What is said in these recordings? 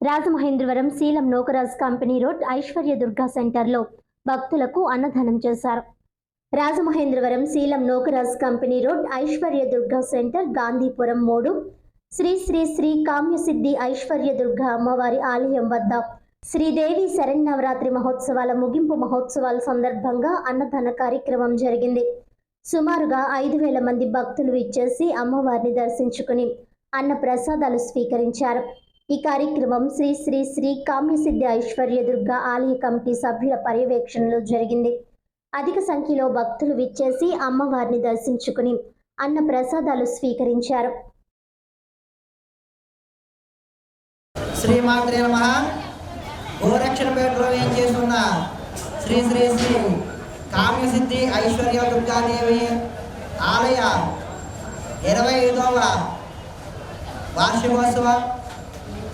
Rajamahendravaram Seelam Nokaraj company road Aishwarya Durga సెంటర్లో భక్తులకు అన్నదానం చేశారు. Rajamahendravaram Seelam Nokaraj company road Aishwarya Durga centre Gandhipuram మూడు. శ్రీ శ్రీ శ్రీ కామ్యసిద్ధి ఐశ్వర్య దుర్గా అమ్మవారి ఆలయం వద్ద శ్రీదేవి శరన్నవరాత్రి మహోత్సవాల ముగింపు మహోత్సవాల సందర్భంగా అన్నదాన కార్యక్రమం జరిగింది. సుమారుగా ఐదు వేల మంది భక్తులు ఇచ్చేసి అమ్మవారిని దర్శించుకుని అన్న ప్రసాదాలు స్వీకరించారు. ఈ కార్యక్రమం శ్రీ శ్రీ శ్రీ కామ్యసిద్ధి ఐశ్వర్య దుర్గా ఆలయ కమిటీ సభ్యుల పర్యవేక్షణలో జరిగింది. అధిక సంఖ్యలో భక్తులు విచ్చేసి అమ్మవారిని దర్శించుకుని అన్న ప్రసాదాలు స్వీకరించారు. శ్రీమాత్రే నమ. గోరక్షణపేటలో ఏం చేస్తున్న? శ్రీ శ్రీ శ్రీ కామ్యసిద్ధి ఐశ్వర్య దుర్గాదేవి ఆలయ ఇరవై ఐదవ వార్షికోత్సవం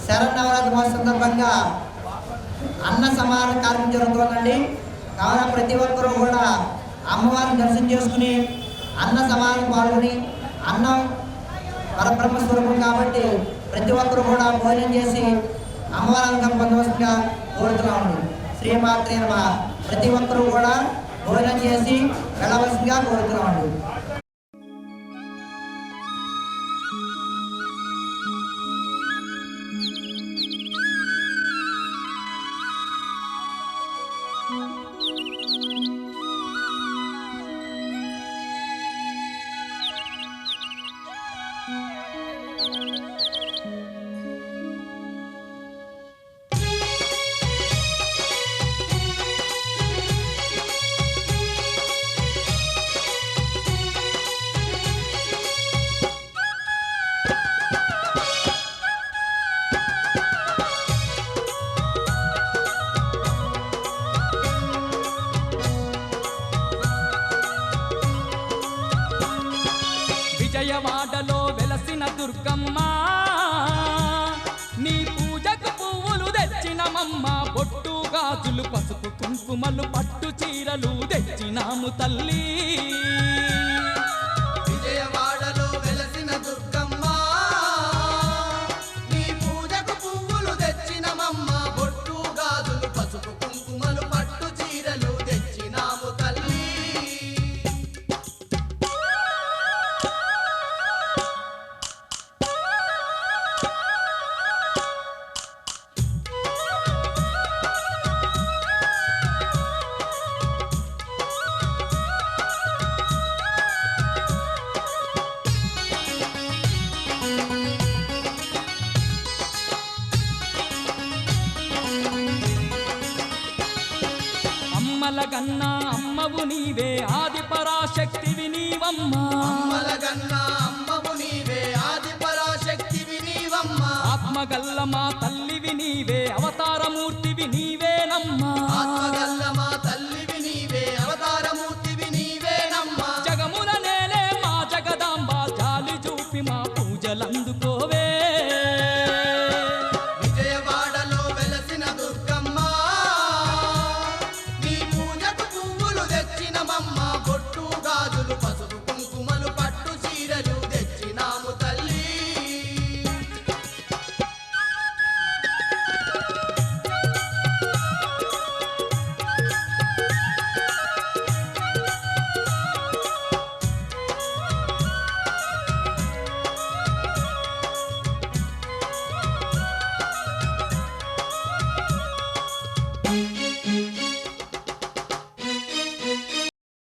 శరన్నవరాత్రి మహోత్సవం సందర్భంగా అన్న సమాన కార్యక్రమం జరుగుతుందండి. కావున ప్రతి ఒక్కరూ కూడా అమ్మవారిని దర్శనం చేసుకుని అన్న సమానం పాల్గొని అన్నం పరబ్రహ్మ స్వరూపం కాబట్టి ప్రతి ఒక్కరు కూడా భోజనం చేసి అమ్మవారంగా బందోబస్తుగా కోరుతున్నాము శ్రీమాత్రే ప్రతి ఒక్కరూ కూడా భోజనం చేసి వెళ్ళవలసిందిగా కోరుతున్నాము Música పసుపు కుంకుమలు పట్టు చీరలు తెచ్చినాము తల్లి. అమ్మల కన్నా అమ్మవు నీవే ఆది పరాశక్తివి నీవమ్మా. అమ్మలగన్న అమ్మవు నీవే ఆది పరాశక్తివి నీవమ్మ. ఆత్మగల్ల మా తల్లివి నీవే అవతారమూర్తివి నీవేనమ్మా. ఆత్మగల్ల సీతమమ్మ బొట్టు గాజులు పసుపు